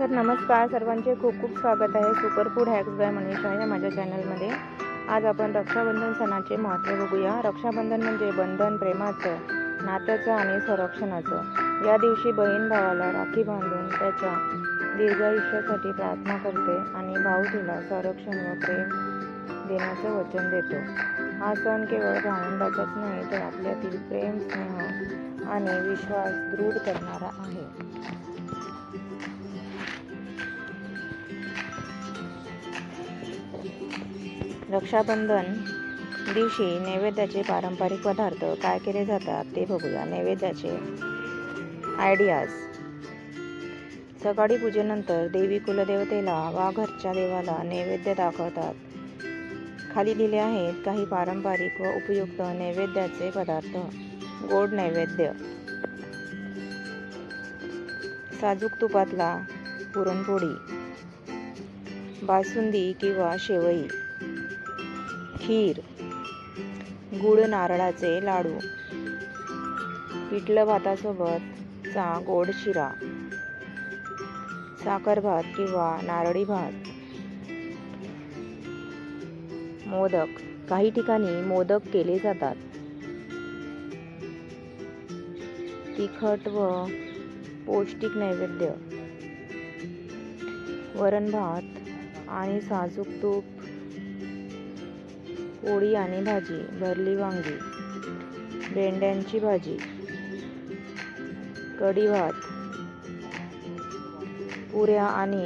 तर नमस्कार सर्वांचे खूप खूप स्वागत आहे. Super food hacks by Manisha या माझ्या चॅनलमध्ये. आज आपण रक्षाबंधन सणाचे महत्त्व बघूया. रक्षाबंधन म्हणजे बंधन प्रेमाचं नात्याचं आणि संरक्षणाचं. या दिवशी बहीण भावाला राखी बांधून त्याच्या दीर्घायुष्यासाठी प्रार्थना करते आणि भाऊ तिला संरक्षण व प्रेम देण्याचं वचन देतो. हा सण केवळ भावंडाचाच नाही तर आपल्यातील प्रेम स्नेह आणि विश्वास दृढ करणारा आहे. रक्षाबंधन दिवशी नैवेद्याचे पारंपरिक पदार्थ काय केले जातात ते बघूया. नैवेद्याचे आयडियाज सकाळी पूजेनंतर देवी कुलदेवतेला वा घरच्या देवाला नैवेद्य दाखवतात. खाली दिले आहेत काही पारंपरिक व उपयुक्त नैवेद्याचे पदार्थ. गोड नैवेद्य. साजूक तुपातला पुरणपोळी. बासुंदी किंवा शेवई. खीर गुळ नारळाचे लाडू पिठलं भातासोबत चा गोड शिरा साखर भात किंवा नारळी भात. मोदक काही ठिकाणी मोदक केले जातात. तिखट व पौष्टिक नैवेद्य वरण भात आणि साजूक तूप. पोळी आणि भाजी भरली वांगी भेंड्यांची भाजी कढी भात पुऱ्या आणि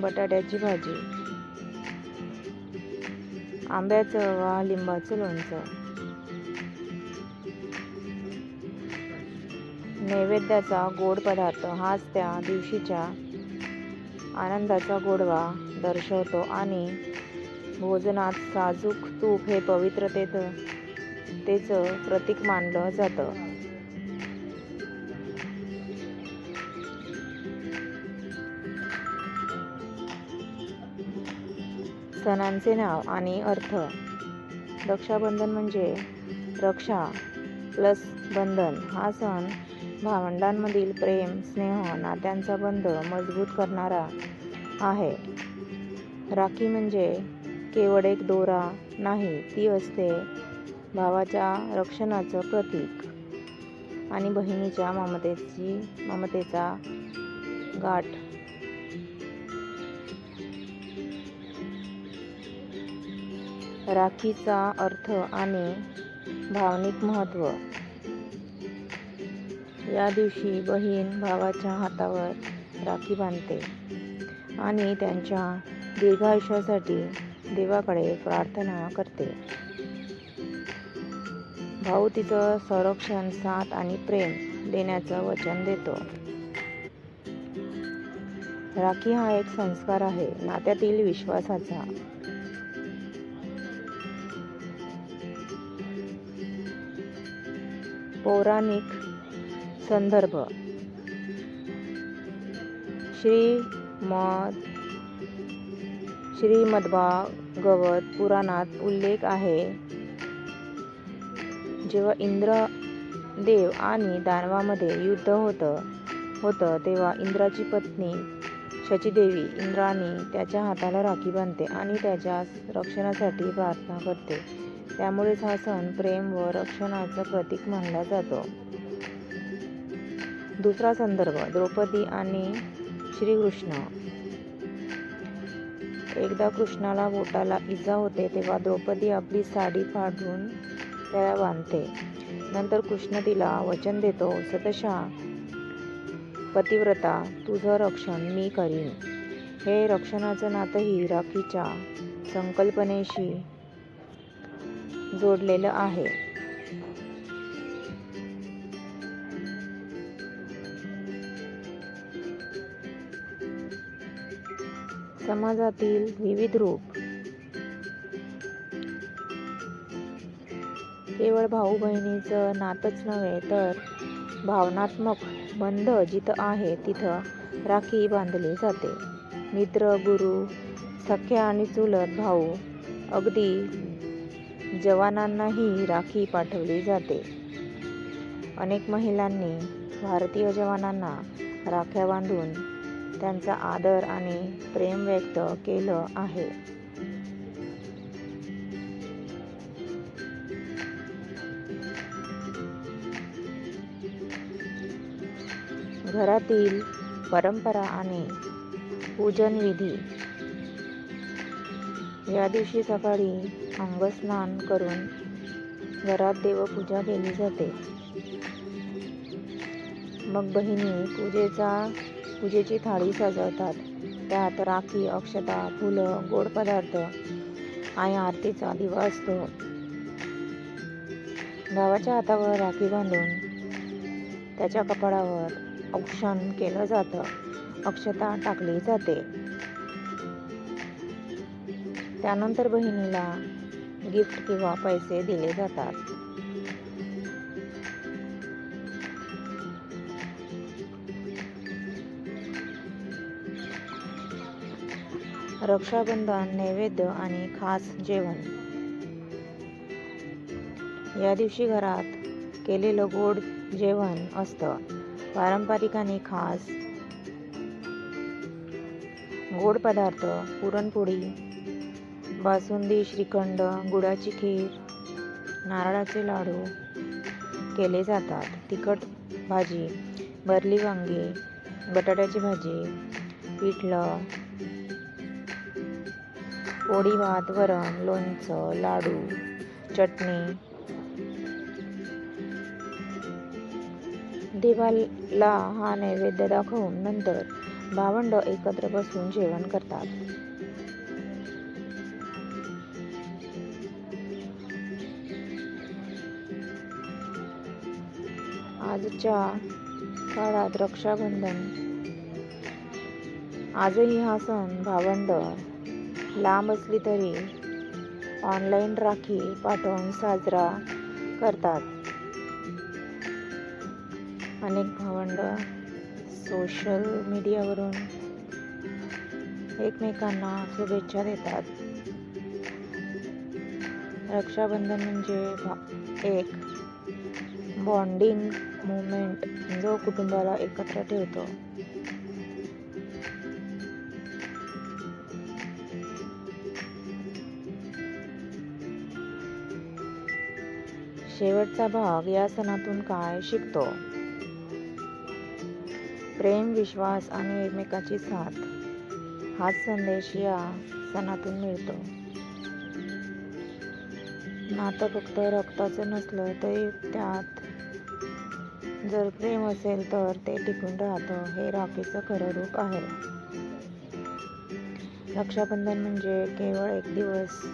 बटाट्याची भाजी आंब्याचं वा लिंबाचं लोणचं. नैवेद्याचा गोड पदार्थ हाच त्या दिवशीच्या आनंदाचा गोडवा दर्शवतो आणि भोजनात साजूक तूप हे पवित्रतेत तेचं प्रतीक मानलं जातं. सणांचे नाव आणि अर्थ. रक्षाबंधन म्हणजे रक्षा प्लस बंधन. हा सण भावंडांमधील प्रेम स्नेह नात्यांचा बंध मजबूत करणारा आहे. राखी म्हणजे केवळ एक दोरा नाही ती असते भावाच्या रक्षणाचं प्रतीक. आणि बहिणीच्या ममतेची ममतेचा गाठ. राखीचा अर्थ आणि भावनिक महत्त्व. या दिवशी बहीण भावाच्या हातावर राखी बांधते आणि त्यांच्या दीर्घायुष्यासाठी देवाकडे प्रार्थना करते. भाऊ तिचं संरक्षण साथ आणि प्रेम देण्याचं वचन देतो. राखी हा एक संस्कार आहे. नात्यातील विश्वासाचा. पौराणिक संदर्भ. श्री मद श्रीमद्भागवत पुराणात उल्लेख आहे. जेव्हा इंद्र देव आणि दानवामध्ये युद्ध होतं होतं तेव्हा इंद्राची पत्नी शचीदेवी इंद्राणी त्याच्या हाताला राखी बांधते आणि त्याच्या रक्षणासाठी प्रार्थना करते. त्यामुळेच हा सण प्रेम व रक्षणाचं प्रतीक मानला जातो. दुसरा संदर्भ द्रौपदी आणि श्रीकृष्ण. एकदा कृष्णाला बोटाला इजा होते तेव्हा द्रौपदी आपली साडी फाडून त्याला बांधते. नंतर कृष्ण तिला वचन देतो सतशा पतिव्रता तुझं रक्षण मी करीन. हे रक्षणाचं नातंही राखीच्या संकल्पनेशी जोडलेलं आहे. समाजातील विविध रूप केवळ भाऊ बहिणीचं नातच नव्हे तर भावनात्मक बंध जिथं आहे तिथं राखी बांधली जाते. मित्र गुरु सख्या आणि चुलत भाऊ अगदी जवानांनाही राखी पाठवली जाते. अनेक महिलांनी भारतीय जवानांना राख्या बांधून त्यांचा आदर आणि प्रेम व्यक्त केलं आहे. घरातील परंपरा आणि पूजन विधी या दिवशी सकाळी अंगस्नान करून घरात देवपूजा केली जाते. मग बहिणी पूजेचा पूजेची थाळी सजवतात. त्यात राखी अक्षता फुलं गोड पदार्थ आणि आरतीचा दिवा असतो. गावाच्या हातावर राखी बांधून त्याच्या कपाळावर औक्षण केलं जातं. अक्षता टाकली जाते. त्यानंतर बहिणीला गिफ्ट किंवा पैसे दिले जातात. रक्षाबंधन नैवेद्य आणि खास जेवण. या दिवशी घरात केलेलं गोड जेवण असतं. पारंपरिक आणि खास गोड पदार्थ पुरणपोळी बासुंदी श्रीखंड गुळाची खीर नारळाचे लाडू केले जातात. तिखट भाजी भरली वांगी बटाट्याची भाजी पिठलं पोळी भात वरण लोणचं लाडू चटणी. देवाला हा नैवेद्य दाखवून नंतर भावंड एकत्र बसून जेवण करतात. आजच्या काळात रक्षाबंधन आजही हा सण भावंड लांब असली तरी ऑनलाईन राखी पाठवून साजरा करतात. अनेक भावंड सोशल मीडियावरून एकमेकांना शुभेच्छा देतात. रक्षाबंधन म्हणजे भा- एक बॉन्डिंग मुमेंट जो कुटुंबाला एकत्र ठेवतो. शेवटचा भाग या सणातून काय शिकतो? प्रेम विश्वास आणि एकमेकाची साथ. हाच संदेश या सणातून मिळतो. नातं फक्त रक्ताचं नसलं तरी त्यात जर प्रेम असेल तर ते टिकून राहतं हे राखीचं खरं रूप आहे. रक्षाबंधन म्हणजे केवळ एक दिवस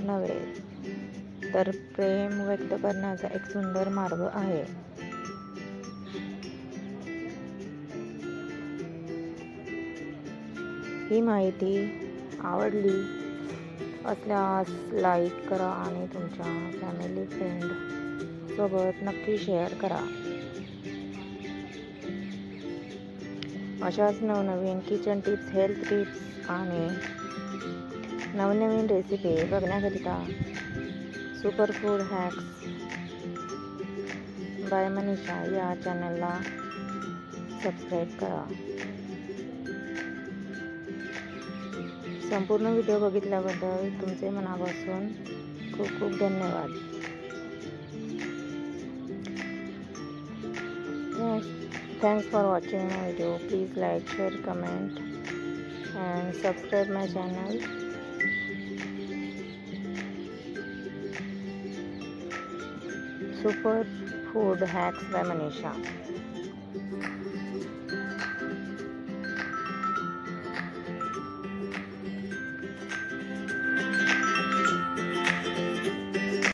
नव्हे तर प्रेम व्यक्त करण्याचा एक सुंदर मार्ग आहे. ही माहिती आवडली असल्यास लाईक करा आणि तुमच्या फॅमिली फ्रेंड सोबत नक्की शेअर करा. अशाच नवनवीन किचन टिप्स हेल्थ टिप्स आणि नवनवीन recipe बघण्याकरिता super food hacks by Manisha, या चॅनलला सबस्क्राईब करा। संपूर्ण व्हिडिओ बघितल्याबद्दल तुमचे मनापासून खूप खूप धन्यवाद. Thanks for watching my video please like share comment and subscribe my channel super food hacks by Manisha